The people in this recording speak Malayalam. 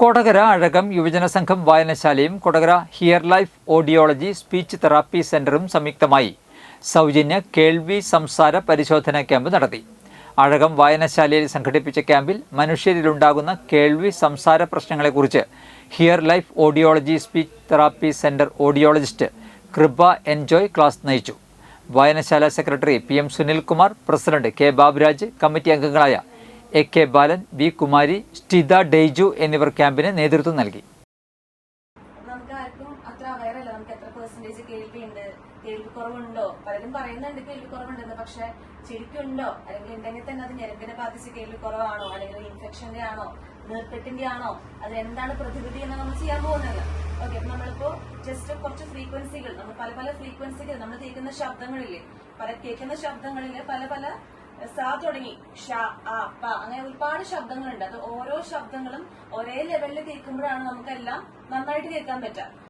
കൊടകര അഴകം യുവജന സംഘം വായനശാലയും Kodakara hear life audiology speech therapy സെന്ററും സംയുക്തമായി സൗജന്യ കേൾവി സംസാര പരിശോധന ക്യാമ്പ് നടത്തി. അഴകം വായനശാലയിൽ സംഘടിപ്പിച്ച ക്യാമ്പിൽ മനുഷ്യരിലുണ്ടാകുന്ന കേൾവി സംസാര പ്രശ്നങ്ങളെക്കുറിച്ച് hear life audiology speech therapy centre audiologist Kripa Enjoy class നയിച്ചു. വായനശാല secretary P M Sunilkumar president K Baburaj committee അംഗങ്ങളായ A K Balan V Kumari Stitha Deiju എന്നിവർ ക്യാമ്പിന് നേതൃത്വം നൽകി. പലരും എന്താണ് പ്രതിവിധി എന്ന് നമ്മൾ ചെയ്യാൻ നമ്മളിപ്പോ ജസ്റ്റ് കുറച്ച് ഫ്രീക്വൻസികൾ നമ്മൾ പല പല ഫ്രീക്വൻസികൾ നമ്മൾ കേൾക്കുന്ന ശബ്ദങ്ങളില്ലേ? പല കേൾക്കുന്ന ശബ്ദങ്ങളിൽ പല പല സാ തുടങ്ങി. ഷ ആ പ അങ്ങനെ ഒരുപാട് ശബ്ദങ്ങളുണ്ട്. അത് ഓരോ ശബ്ദങ്ങളും ഒരേ ലെവലിൽ കേൾക്കുമ്പോഴാണ് നമുക്കെല്ലാം നന്നായിട്ട് കേൾക്കാൻ പറ്റുക.